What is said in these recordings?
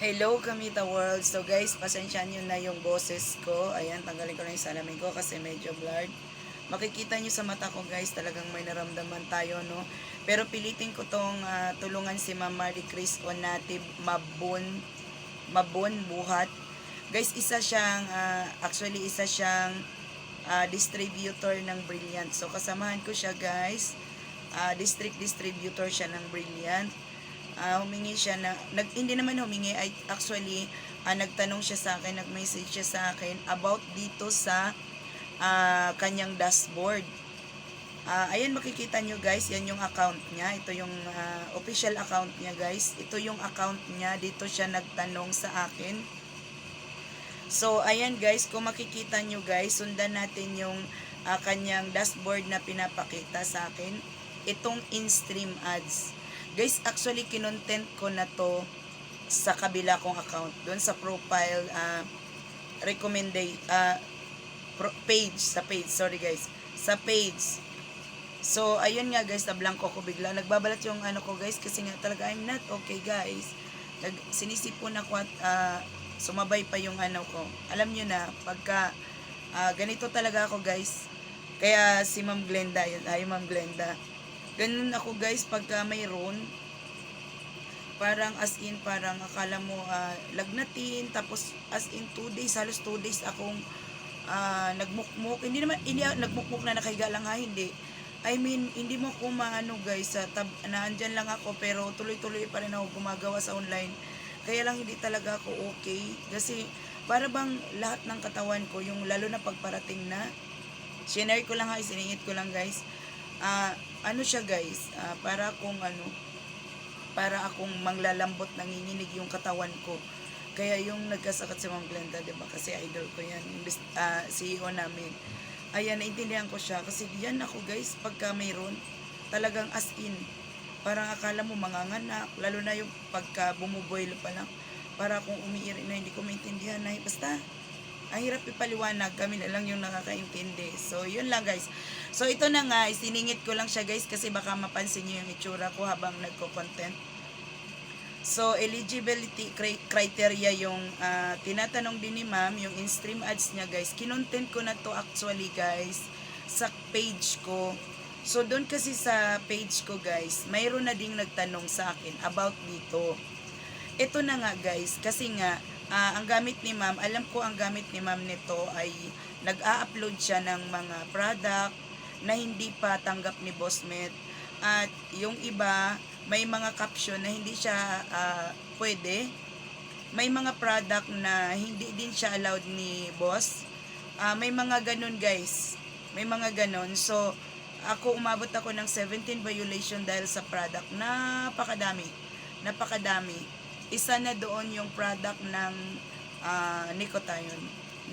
Hello, Kamita World. So guys, pasensya nyo na yung boses ko. Ayan, tanggalin ko na yung salamin ko kasi medyo blurred. Makikita nyo sa mata ko guys, talagang may naramdaman tayo, no? Pero pilitin ko tong ah, tulungan si Ma'am Marie Chris o native Mabun, Mabun Buhat. Guys, isa siyang, ah, actually isa siyang ah, distributor ng Brilliant. So kasamahan ko siya guys. Ah, district distributor siya ng Brilliant ah humingi siya na nag, hindi naman humingi ay actually ah, nagtanong siya sa akin nag-message siya sa akin about dito sa ah, kanyang dashboard. Ah, ayan makikita nyo guys yan yung account niya. Ito yung ah, official account niya guys. Ito yung account niya. Dito siya nagtanong sa akin. So, ayan guys, kung makikita nyo guys, sundan natin yung ah, kanyang dashboard na pinapakita sa akin. Itong in-stream ads. Guys, actually, kinontent ko na to sa kabila kong account. Doon sa profile, uh, recommended, ah, pro- page, sa page, sorry guys. Sa page. So, ayun nga guys, na blanco ko bigla. Nagbabalat yung ano ko guys, kasi nga talaga, I'm not okay guys. Nag, sinisipon ako at ah, sumabay pa yung ano ko. Alam nyo na, pagka ah, ganito talaga ako guys. Kaya si Ma'am Glenda, yun, ay Ma'am Glenda. Ganun ako guys, pagka mayroon, parang as in, parang akala mo ah, lagnatin, tapos as in 2 days, halos 2 days akong ah, nagmukmuk. Hindi naman, hindi ako nagmukmuk na nakahiga lang ha, hindi. I mean, hindi mo ko maano guys, sa tab, naandyan lang ako pero tuloy-tuloy pa rin ako gumagawa sa online. Kaya lang hindi talaga ako okay. Kasi para bang lahat ng katawan ko, yung lalo na pagparating na, shinare ko lang ha, isiningit ko lang guys. Ah, ano siya guys, ah, para kung ano, para akong manglalambot nanginginig yung katawan ko. Kaya yung nagkasakit si Ma'am Glenda, 'di ba? Kasi idol ko 'yan, yung bis- ah, CEO namin. Ayan, naintindihan ko siya kasi yan ako guys, pagka mayroon, talagang as in, parang akala mo manganganak, lalo na yung pagka bumuboil pa lang, para kung umiiri na hindi ko maintindihan na, basta, ang hirap ipaliwanag, kami na lang yung nakakaintindi. So, yun lang guys. So, ito na nga, isiningit ko lang siya guys kasi baka mapansin niyo yung itsura ko habang nagko-content. So, eligibility cri- criteria yung ah, tinatanong din ni ma'am, yung in-stream ads niya guys. Kinontent ko na to actually guys sa page ko. So, doon kasi sa page ko guys, mayroon na ding nagtanong sa akin about dito. Ito na nga guys, kasi nga, ah, ang gamit ni ma'am, alam ko ang gamit ni ma'am nito ay nag-a-upload siya ng mga product na hindi pa tanggap ni Bossmet. At yung iba, may mga caption na hindi siya ah, pwede. May mga product na hindi din siya allowed ni boss. Ah, may mga ganun guys. May mga ganun. So, ako umabot ako ng 17 violation dahil sa product. Napakadami. Napakadami. Isa na doon yung product ng ah, Nicotion.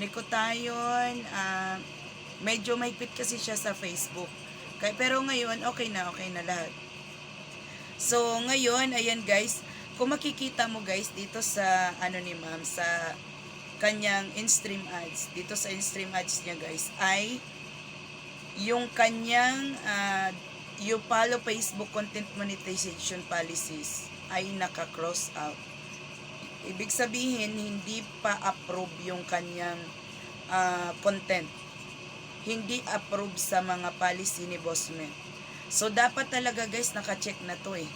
Nicotion, ah, medyo mahigpit kasi siya sa Facebook. Kaya, pero ngayon, okay na, okay na lahat. So, ngayon, ayan guys, kung makikita mo guys dito sa, ano ni ma'am, sa kanyang in-stream ads, dito sa in-stream ads niya guys, ay yung kanyang uh, you follow Facebook content monetization policies ay naka-cross out. Ibig sabihin, hindi pa approve yung kanyang ah, content. Hindi approve sa mga policy ni Bossman. So, dapat talaga guys, naka-check na to eh.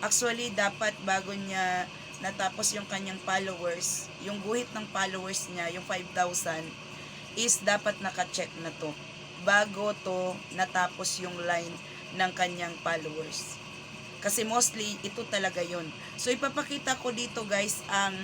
Actually, dapat bago niya natapos yung kanyang followers, yung guhit ng followers niya, yung 5,000, is dapat naka-check na to. Bago to natapos yung line ng kanyang followers. Kasi mostly, ito talaga yun. So, ipapakita ko dito guys ang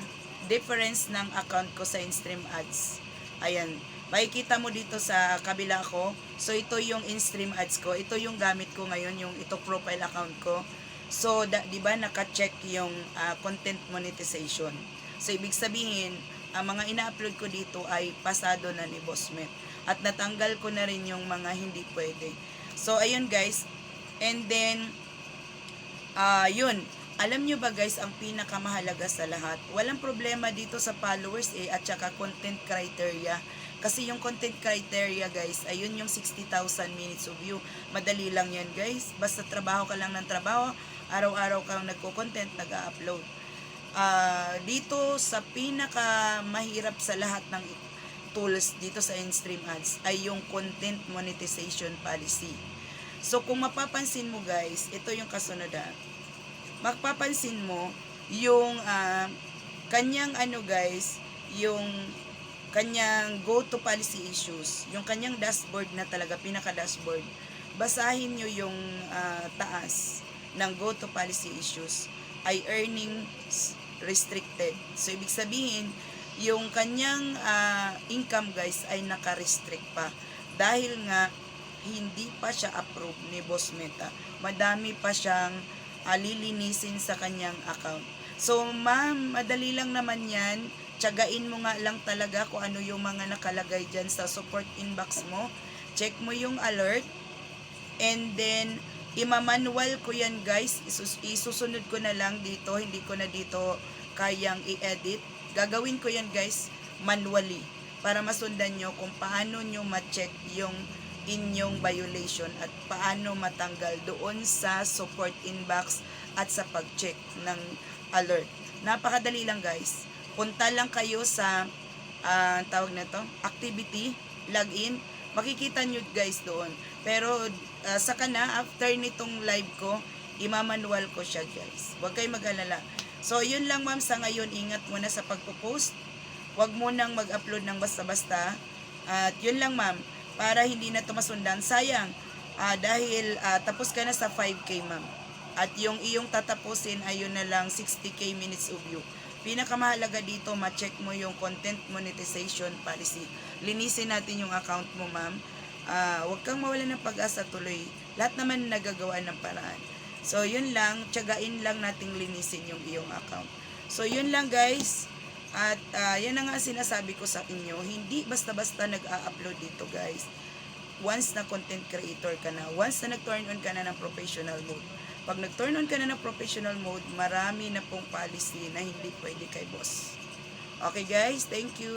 difference ng account ko sa in-stream ads. Ayan. Makikita mo dito sa kabila ko. So, ito yung in-stream ads ko. Ito yung gamit ko ngayon, yung ito profile account ko. So, da, di ba naka-check yung ah, content monetization. So, ibig sabihin, ang mga ina-upload ko dito ay pasado na ni Bossmet. At natanggal ko na rin yung mga hindi pwede. So, ayun guys. And then, Ah, yun. Alam nyo ba guys, ang pinakamahalaga sa lahat, walang problema dito sa followers eh, at saka content criteria. Kasi yung content criteria guys, ayun yung 60,000 minutes of view. Madali lang yan guys. Basta trabaho ka lang ng trabaho, araw-araw kang nagko-content, nag-upload. ah, dito sa pinaka mahirap sa lahat ng tools dito sa in-stream ads ay yung content monetization policy. So kung mapapansin mo guys, ito yung kasunod ah. Mapapansin mo yung ah, kanyang ano guys, yung kanyang go-to policy issues, yung kanyang dashboard na talaga, pinaka-dashboard, basahin nyo yung ah, taas ng go-to policy issues ay earnings restricted. So, ibig sabihin, yung kanyang ah, income guys ay naka-restrict pa. Dahil nga, hindi pa siya approve ni Boss Meta. Madami pa siyang ah, lilinisin sa kanyang account. So, ma'am, madali lang naman yan. Tsagain mo nga lang talaga kung ano yung mga nakalagay dyan sa support inbox mo. Check mo yung alert. And then, imamanual ko yan guys. Isus- isusunod ko na lang dito. Hindi ko na dito kayang i-edit. Gagawin ko yan guys manually para masundan nyo kung paano nyo ma-check yung inyong violation at paano matanggal doon sa support inbox at sa pag-check ng alert. Napakadali lang guys. Punta lang kayo sa ah, tawag na to, activity, login. Makikita nyo guys doon. Pero ah, saka na, after nitong live ko, imamanual ko siya guys. Huwag kayo mag-alala. So, yun lang ma'am sa ngayon. Ingat muna sa pagpo-post. Huwag mo nang mag-upload ng basta-basta. At yun lang ma'am, para hindi na ito masundan. Sayang, ah, dahil ah, tapos ka na sa 5K ma'am. At yung iyong tatapusin ay yun na lang 60K minutes of view. Pinakamahalaga dito, ma-check mo yung content monetization policy. Linisin natin yung account mo ma'am. Ah, huwag kang mawala ng pag-asa tuloy. Lahat naman nagagawa ng paraan. So, yun lang. Tiyagain lang nating linisin yung iyong account. So, yun lang guys. At ah, yan na nga sinasabi ko sa inyo. Hindi basta-basta nag-a-upload dito guys. Once na content creator ka na, once na nag-turn on ka na ng professional mode. Pag nag-turn on ka na ng professional mode, marami na pong policy na hindi pwede kay boss. Okay guys, thank you.